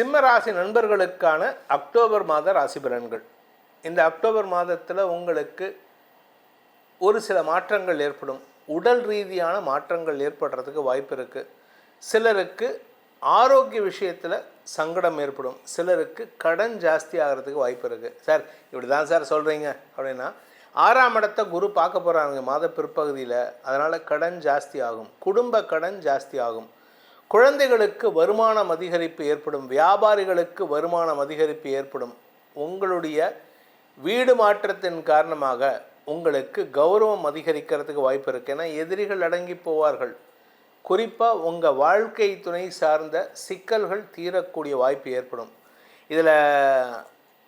சிம்ம ராசி நண்பர்களுக்கான அக்டோபர் மாத ராசி பலன்கள். இந்த அக்டோபர் மாதத்தில் உங்களுக்கு ஒரு சில மாற்றங்கள் ஏற்படும். உடல் ரீதியான மாற்றங்கள் ஏற்படுறதுக்கு வாய்ப்பு இருக்குது சிலருக்கு ஆரோக்கிய விஷயத்தில் சங்கடம் ஏற்படும். சிலருக்கு கடன் ஜாஸ்தி ஆகிறதுக்கு வாய்ப்பு இருக்குது சார் இப்படி தான் சார் சொல்கிறீங்க அப்படின்னா ஆறாம் இடத்த குரு பார்க்க போகிறாங்க மாத பிற்பகுதியில். அதனால் கடன் ஜாஸ்தி ஆகும். குடும்ப கடன் ஜாஸ்தி ஆகும். குழந்தைகளுக்கு வருமானம் அதிகரிப்பு ஏற்படும் வியாபாரிகளுக்கு வருமானம் அதிகரிப்பு ஏற்படும். உங்களுடைய வீடு மாற்றத்தின் காரணமாக உங்களுக்கு கௌரவம் அதிகரிக்கிறதுக்கு வாய்ப்பு இருக்குது ஏன்னா எதிரிகள் அடங்கி போவார்கள். குறிப்பாக உங்கள் வாழ்க்கை துணை சார்ந்த சிக்கல்கள் தீரக்கூடிய வாய்ப்பு ஏற்படும். இதில்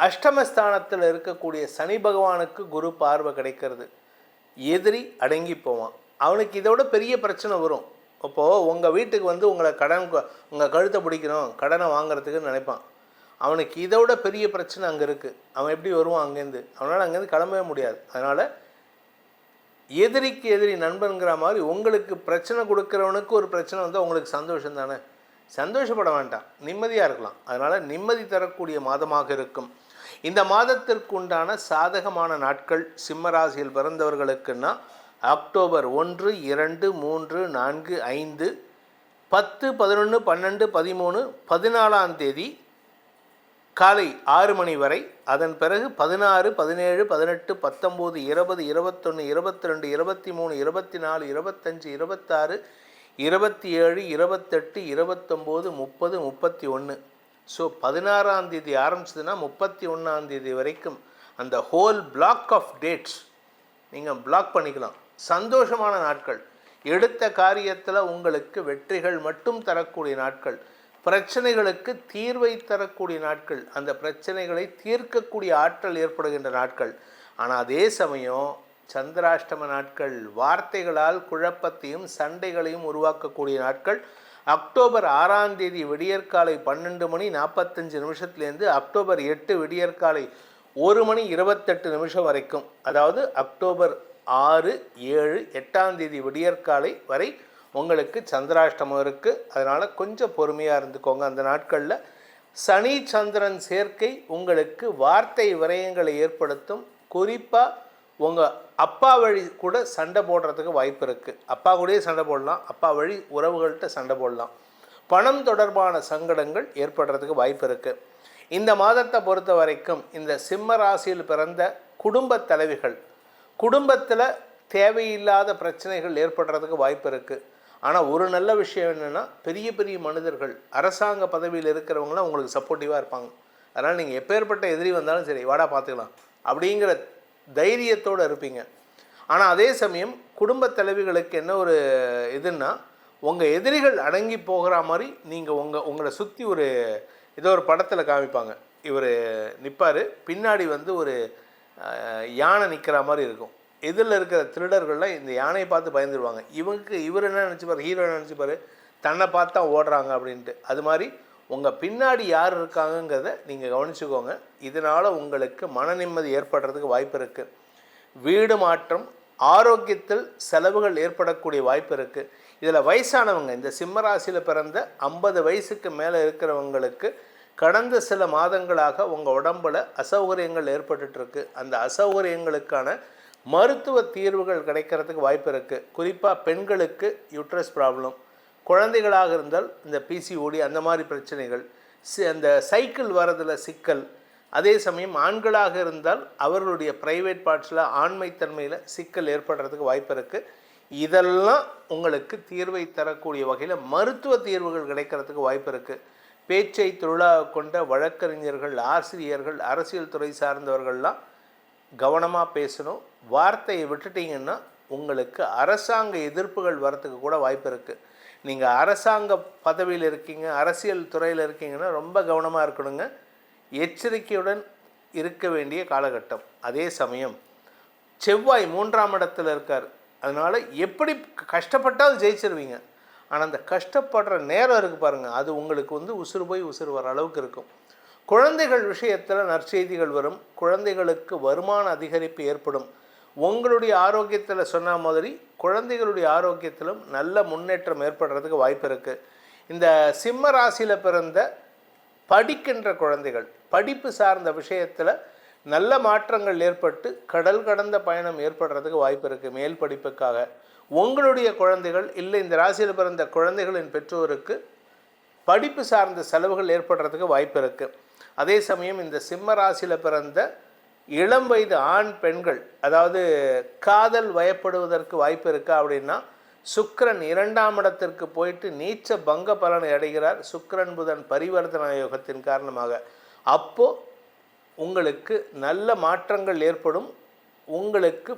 அஷ்டமஸ்தானத்தில் இருக்கக்கூடிய சனி பகவானுக்கு குரு பார்வை கிடைக்கிறது. எதிரி அடங்கி போவான். அவனுக்கு இதோட பெரிய பிரச்சனை வரும். அப்போது உங்கள் வீட்டுக்கு வந்து உங்களை கடன் உங்கள் கழுத்தை பிடிக்கணும் கடனை வாங்குறதுக்குன்னு நினைப்பான். அவனுக்கு இதோட பெரிய பிரச்சனை அங்கே இருக்குது அவன் எப்படி வருவான் அங்கேருந்து? அவனால் அங்கேருந்து கிளம்பவே முடியாது. அதனால் எதிரிக்கு எதிரி நண்பன்கிற மாதிரி உங்களுக்கு பிரச்சனை கொடுக்குறவனுக்கு ஒரு பிரச்சனை வந்து உங்களுக்கு சந்தோஷம் தானே? சந்தோஷப்பட வேண்டாம். நிம்மதியாக இருக்கலாம். அதனால் நிம்மதி தரக்கூடிய மாதமாக இருக்கும். இந்த மாதத்திற்கு உண்டான சாதகமான நாட்கள் சிம்மராசியில் பிறந்தவர்களுக்குன்னா அக்டோபர் ஒன்று இரண்டு மூன்று நான்கு ஐந்து பத்து பதினொன்று பன்னெண்டு பதிமூணு பதினாலாம் தேதி காலை ஆறு மணி வரை. அதன் பிறகு பதினாறு பதினேழு பதினெட்டு பத்தொம்போது இருபது இருபத்தொன்று இருபத்தி ரெண்டு இருபத்தி மூணு இருபத்தி நாலு இருபத்தஞ்சி இருபத்தாறு இருபத்தி ஏழு இருபத்தெட்டு இருபத்தொம்போது முப்பது முப்பத்தி ஒன்று ஸோ பதினாறாம் தேதி ஆரம்பிச்சதுன்னா முப்பத்தி ஒன்றாம் தேதி வரைக்கும் அந்த ஹோல் பிளாக் ஆஃப் டேட்ஸ் நீங்கள் பிளாக் பண்ணிக்கலாம். சந்தோஷமான நாட்கள். எடுத்த காரியத்தில் உங்களுக்கு வெற்றிகள் மட்டும் தரக்கூடிய நாட்கள். பிரச்சனைகளுக்கு தீர்வை தரக்கூடிய நாட்கள். அந்த பிரச்சனைகளை தீர்க்கக்கூடிய ஆற்றல் ஏற்படுகின்ற நாட்கள். ஆனால் அதே சமயம் சந்திராஷ்டம நாட்கள் வார்த்தைகளால் குழப்பத்தையும் சண்டைகளையும் உருவாக்கக்கூடிய நாட்கள். அக்டோபர் ஆறாம் தேதி விடியற்காலை பன்னெண்டு மணி நாற்பத்தஞ்சு நிமிஷத்துலேருந்து அக்டோபர் எட்டு விடியற்காலை ஒரு மணி இருபத்தெட்டு நிமிஷம் வரைக்கும். அதாவது அக்டோபர் ஆறு ஏழு எட்டாம் தேதி விடியற்காலை வரை உங்களுக்கு சந்திராஷ்டமம் இருக்குது அதனால் கொஞ்சம் பொறுமையாக இருந்துக்கோங்க. அந்த நாட்களில் சனி சந்திரன் சேர்க்கை உங்களுக்கு வார்த்தை விரயங்களை ஏற்படுத்தும். குறிப்பாக உங்கள் அப்பா வழி கூட சண்டை போடுறதுக்கு வாய்ப்பு இருக்குது அப்பா கூடயே சண்டை போடலாம். அப்பா வழி உறவுகள்கிட்ட சண்டை போடலாம். பணம் தொடர்பான சங்கடங்கள் ஏற்படுறதுக்கு வாய்ப்பு இருக்குது இந்த மாதத்தை பொறுத்த வரைக்கும் இந்த சிம்ம ராசியில் பிறந்த குடும்பத் தலைவிகள் குடும்பத்தில் தேவையில்லாத பிரச்சனைகள் ஏற்படுறதுக்கு வாய்ப்பு இருக்குது ஆனால் ஒரு நல்ல விஷயம் என்னென்னா பெரிய பெரிய மனிதர்கள் அரசாங்க பதவியில் இருக்கிறவங்களாம் உங்களுக்கு சப்போர்ட்டிவாக இருப்பாங்க. அதனால் நீங்கள் எப்பேற்பட்ட எதிரி வந்தாலும் சரி வாடா பார்த்துக்கலாம். அப்படிங்கிற தைரியத்தோடு இருப்பீங்க. ஆனால் அதே சமயம் குடும்ப தலைவிகளுக்கு என்ன ஒரு இதுன்னா உங்கள் எதிரிகள் அடங்கி போகிற மாதிரி நீங்கள் உங்கள் உங்களை சுற்றி ஒரு ஏதோ ஒரு படத்தில் காமிப்பாங்க. இவர் நிற்பார் பின்னாடி வந்து ஒரு யானை நிற்கிற மாதிரி இருக்கும். இதில் இருக்கிற திருடர்கள்லாம் இந்த யானையை பார்த்து பயந்துருவாங்க. இவங்களுக்கு இவர் என்ன நினச்சிப்பார்? ஹீரோ என்ன நினச்சிப்பார்? தன்னை பார்த்து தான் ஓடுறாங்க அப்படின்ட்டு. அது மாதிரி உங்கள் பின்னாடி யார் இருக்காங்கங்கிறத நீங்கள் கவனிச்சுக்கோங்க. இதனால் உங்களுக்கு மன நிம்மதி ஏற்படுறதுக்கு வாய்ப்பு இருக்குது வீடு மாற்றம் ஆரோக்கியத்தில் செலவுகள் ஏற்படக்கூடிய வாய்ப்பு இருக்குது இதில் வயசானவங்க இந்த சிம்மராசியில் பிறந்த ஐம்பது வயசுக்கு மேலே இருக்கிறவங்களுக்கு கடந்த சில மாதங்களாக உங்கள் உடம்புல அசௌகரியங்கள் ஏற்பட்டுட்ருக்கு அந்த அசௌகரியங்களுக்கான மருத்துவ தீர்வுகள் கிடைக்கிறதுக்கு வாய்ப்பு இருக்குது குறிப்பாக பெண்களுக்கு யூட்ரஸ் ப்ராப்ளம் குழந்தைகளாக இருந்தால் இந்த பிசிஓடி அந்த மாதிரி பிரச்சனைகள் சி அந்த சைக்கிள் வரதில் சிக்கல். அதே சமயம் ஆண்களாக இருந்தால் அவர்களுடைய ப்ரைவேட் பார்ட்ஸில் ஆண்மைத்தன்மையில் சிக்கல் ஏற்படுறதுக்கு வாய்ப்பு இருக்குது இதெல்லாம் உங்களுக்கு தீர்வை தரக்கூடிய வகையில் மருத்துவ தீர்வுகள் கிடைக்கிறதுக்கு வாய்ப்பு இருக்குது பேச்சை தொழிலாக கொண்ட வழக்கறிஞர்கள் ஆசிரியர்கள் அரசியல் துறை சார்ந்தவர்கள்லாம் கவனமாக பேசணும். வார்த்தையை விட்டுட்டீங்கன்னா உங்களுக்கு அரசாங்க எதிர்ப்புகள் வரத்துக்கு கூட வாய்ப்பு இருக்குது நீங்கள் அரசாங்க பதவியில் இருக்கீங்க அரசியல் துறையில் இருக்கீங்கன்னா ரொம்ப கவனமாக இருக்கணுங்க. எச்சரிக்கையுடன் இருக்க வேண்டிய காலகட்டம். அதே சமயம் செவ்வாய் மூன்றாம் இடத்துல இருக்கார். அதனால் எப்படி கஷ்டப்பட்டால் ஜெயிச்சிருவீங்க. ஆனால் அந்த கஷ்டப்படுற நேரம் இருக்குது பாருங்கள் அது உங்களுக்கு வந்து உசுறு போய் உசுறு வர அளவுக்கு இருக்கும். குழந்தைகள் விஷயத்தில் நற்செய்திகள் வரும். குழந்தைகளுக்கு வருமான அதிகரிப்பு ஏற்படும். உங்களுடைய ஆரோக்கியத்தில் சொன்ன மாதிரி குழந்தைகளுடைய ஆரோக்கியத்திலும் நல்ல முன்னேற்றம் ஏற்படுறதுக்கு வாய்ப்பு இருக்குது இந்த சிம்ம ராசியில் பிறந்த படிக்கின்ற குழந்தைகள் படிப்பு சார்ந்த விஷயத்தில் நல்ல மாற்றங்கள் ஏற்பட்டு கடல் கடந்த பயணம் ஏற்படுறதுக்கு வாய்ப்பு இருக்குது மேல் படிப்புக்காக. உங்களுடைய குழந்தைகள் இல்லை இந்த ராசியில் பிறந்த குழந்தைகளின் பெற்றோருக்கு படிப்பு சார்ந்த செலவுகள் ஏற்படுறதுக்கு வாய்ப்பு இருக்குது அதே சமயம் இந்த சிம்ம ராசியில் பிறந்த இளம் வயது ஆண் பெண்கள் அதாவது காதல் வயப்படுவதற்கு வாய்ப்பு இருக்கா அப்படின்னா சுக்கரன் இரண்டாம் இடத்திற்கு போயிட்டு நீச்ச பங்க பலனை அடைகிறார். சுக்கரன் புதன் பரிவர்த்தன யோகத்தின் காரணமாக. அப்போது உங்களுக்கு நல்ல மாற்றங்கள் ஏற்படும். உங்களுக்கு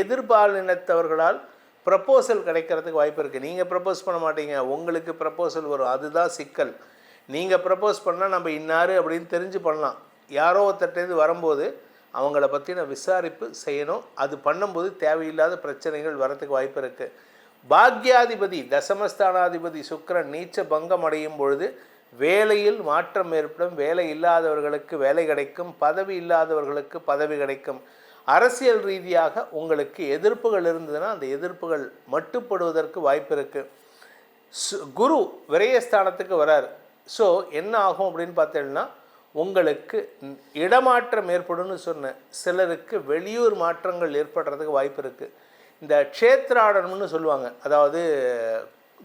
எதிர்பாலினத்தவர்களால் ப்ரப்போசல் கிடைக்கிறதுக்கு வாய்ப்பு இருக்குது நீங்கள் ப்ரப்போஸ் பண்ண மாட்டீங்க. உங்களுக்கு ப்ரப்போசல் வரும். அதுதான் சிக்கல். நீங்கள் ப்ரப்போஸ் பண்ணால் நம்ம இன்னார் அப்படின்னு தெரிஞ்சு பண்ணலாம். யாரோ ஒருத்தட்டேருந்து வரும்போது அவங்கள பற்றின விசாரிப்பு செய்யணும். அது பண்ணும்போது தேவையில்லாத பிரச்சனைகள் வரத்துக்கு வாய்ப்பு இருக்குது பாக்யாதிபதி தசமஸ்தானாதிபதி சுக்கிரன் நீச்ச பங்கம் அடையும் பொழுது வேலையில் மாற்றம் ஏற்படும் வேலை இல்லாதவர்களுக்கு வேலை கிடைக்கும் பதவி இல்லாதவர்களுக்கு பதவி கிடைக்கும். அரசியல் ரீதியாக உங்களுக்கு எதிர்ப்புகள் இருந்ததுன்னா அந்த எதிர்ப்புகள் மட்டுப்படுவதற்கு வாய்ப்பு இருக்குது சு- குரு விரயஸ்தானத்துக்கு வரார். ஸோ என்ன ஆகும் அப்படின்னு பார்த்தீங்கன்னா உங்களுக்கு இடமாற்றம் ஏற்படும்னு சொன்னேன். சிலருக்கு வெளியூர் மாற்றங்கள் ஏற்படுறதுக்கு வாய்ப்பு இருக்குது இந்த க்ஷேத்ராடனம்னு சொல்லுவாங்க. அதாவது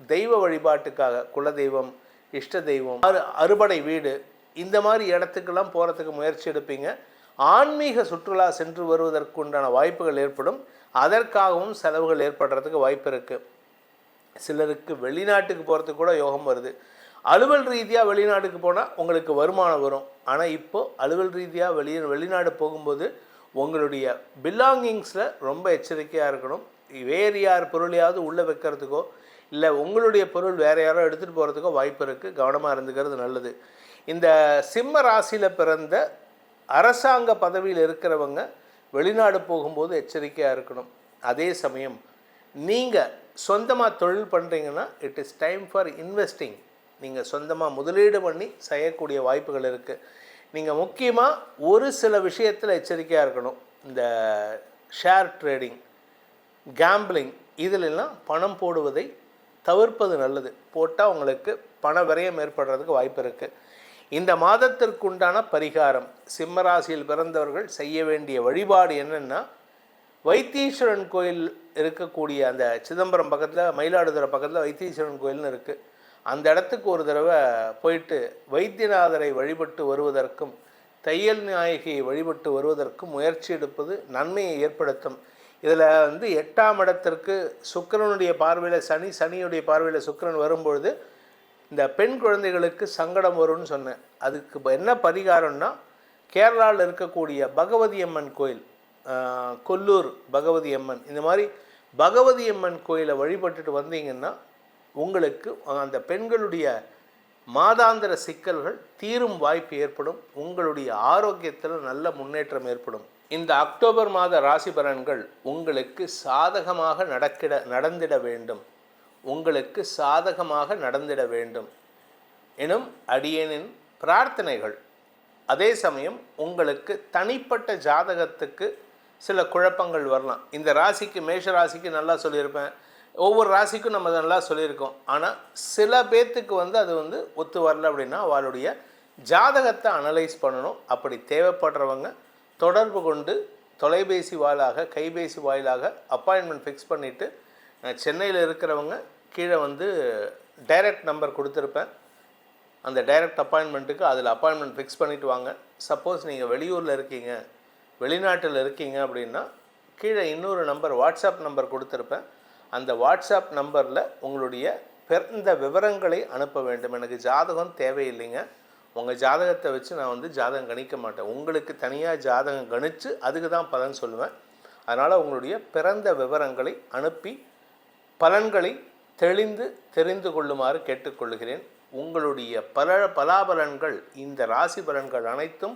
தெய்வ வழிபாட்டுக்காக குலதெய்வம் இஷ்ட தெய்வம். அறு அறுபடை வீடு. இந்த மாதிரி இடத்துக்கெல்லாம் போகிறதுக்கு முயற்சி எடுப்பீங்க. ஆன்மீக சுற்றுலா சென்று வருவதற்கு உண்டான வாய்ப்புகள் ஏற்படும். அதற்காகவும் செலவுகள் ஏற்படுறதுக்கு வாய்ப்பு இருக்குது சிலருக்கு வெளிநாட்டுக்கு போகிறதுக்கு கூட யோகம் வருது. அலுவல் ரீதியாக வெளிநாட்டுக்கு போனால் உங்களுக்கு வருமானம் வரும். ஆனால் இப்போது அலுவல் ரீதியாக வெளி வெளிநாடு போகும்போது உங்களுடைய பிலாங்கிங்ஸில் ரொம்ப எச்சரிக்கையாக இருக்கணும். வேறு யார் பொருளையாவது உள்ளே வைக்கிறதுக்கோ இல்லை உங்களுடைய பொருள் வேறு யாரோ எடுத்துகிட்டு போகிறதுக்கோ வாய்ப்பு இருக்குது கவனமாக இருந்துக்கிறது நல்லது. இந்த சிம்ம ராசியில் பிறந்த அரசாங்க பதவியில் இருக்கிறவங்க வெளிநாடு போகும்போது எச்சரிக்கையாக இருக்கணும். அதே சமயம் நீங்கள் சொந்தமாக தொழில் பண்ணுறீங்கன்னா it is time for investing நீங்கள் சொந்தமாக முதலீடு பண்ணி செய்யக்கூடிய வாய்ப்புகள் இருக்குது நீங்கள் முக்கியமாக ஒரு சில விஷயத்தில் எச்சரிக்கையாக இருக்கணும். இந்த ஷேர் ட்ரேடிங் கேம்பிளிங் இதிலெல்லாம் பணம் போடுவதை தவிர்ப்பது நல்லது. போட்டால் உங்களுக்கு பண விரயம் ஏற்படுறதுக்கு வாய்ப்பு இருக்குது இந்த மாதத்திற்குண்டான பரிகாரம் சிம்மராசியில் பிறந்தவர்கள் செய்ய வேண்டிய வழிபாடு என்னென்னா வைத்தீஸ்வரன் கோயில் இருக்கக்கூடிய அந்த சிதம்பரம் பக்கத்தில் மயிலாடுதுறை பக்கத்தில் வைத்தீஸ்வரன் கோயில்னு இருக்குது அந்த இடத்துக்கு ஒரு தடவை போயிட்டு வைத்தியநாதரை வழிபட்டு வருவதற்கும் தையல் நாயகியை வழிபட்டு வருவதற்கும் முயற்சி எடுப்பது நன்மையை ஏற்படுத்தும். இதில் வந்து எட்டாம் இடத்திற்கு சுக்கரனுடைய பார்வையில் சனி சனியுடைய பார்வையில் சுக்கரன் வரும்பொழுது இந்த பெண் குழந்தைகளுக்கு சங்கடம் வரும்னு சொன்னேன். அதுக்கு என்ன பரிகாரம்னா கேரளாவில் இருக்கக்கூடிய பகவதி அம்மன் கோயில் கொல்லூர் பகவதி அம்மன் இந்த மாதிரி பகவதி அம்மன் கோயிலை வழிபட்டுட்டு வந்தீங்கன்னா உங்களுக்கு அந்த பெண்களுடைய மாதாந்திர சிக்கல்கள் தீரும் வாய்ப்பு ஏற்படும். உங்களுடைய ஆரோக்கியத்தில் நல்ல முன்னேற்றம் ஏற்படும். இந்த அக்டோபர் மாத ராசி பலன்கள் உங்களுக்கு சாதகமாக நடக்கிட நடந்திட வேண்டும். உங்களுக்கு சாதகமாக நடந்திட வேண்டும். எனும் அடியேனின் பிரார்த்தனைகள். அதே சமயம் உங்களுக்கு தனிப்பட்ட ஜாதகத்துக்கு சில குழப்பங்கள் வரலாம். இந்த ராசிக்கு மேஷ ராசிக்கு நல்லா சொல்லியிருப்பேன். ஒவ்வொரு ராசிக்கும் நம்ம நல்லா சொல்லியிருக்கோம். ஆனால் சில பேர்த்துக்கு வந்து அது வந்து ஒத்து வரல அப்படின்னா அவளுடைய ஜாதகத்தை அனலைஸ் பண்ணணும். அப்படி தேவைப்படுறவங்க தொடர்பு கொண்டு தொலைபேசி வாயிலாக கைபேசி வாயிலாக அப்பாயின்மெண்ட் ஃபிக்ஸ் பண்ணிவிட்டு சென்னையில் இருக்கிறவங்க கீழே வந்து டைரக்ட் நம்பர் கொடுத்துருப்பேன். அந்த டைரக்ட் அப்பாயின்மெண்ட்டுக்கு அதில் அப்பாயின்மெண்ட் ஃபிக்ஸ் பண்ணிட்டு வாங்க. சப்போஸ் நீங்கள் வெளியூரில் இருக்கீங்க வெளிநாட்டில் இருக்கீங்க அப்படின்னா கீழே இன்னொரு நம்பர் வாட்ஸ்அப் நம்பர் கொடுத்துருப்பேன். அந்த வாட்ஸ்அப் நம்பரில் உங்களுடைய பிறந்த விவரங்களை அனுப்ப வேண்டும். எனக்கு ஜாதகம் தேவையில்லைங்க. உங்கள் ஜாதகத்தை வச்சு நான் வந்து ஜாதகம் கணிக்க மாட்டேன். உங்களுக்கு தனியாக ஜாதகம் கணித்து அதுக்கு தான் பலன் சொல்லுவேன். அதனால் உங்களுடைய பிறந்த விவரங்களை அனுப்பி பலன்களை தெளிந்து தெரிந்து கொள்ளுமாறு கேட்டுக்கொள்கிறேன். உங்களுடைய பல பலாபலன்கள் இந்த ராசி பலன்கள் அனைத்தும்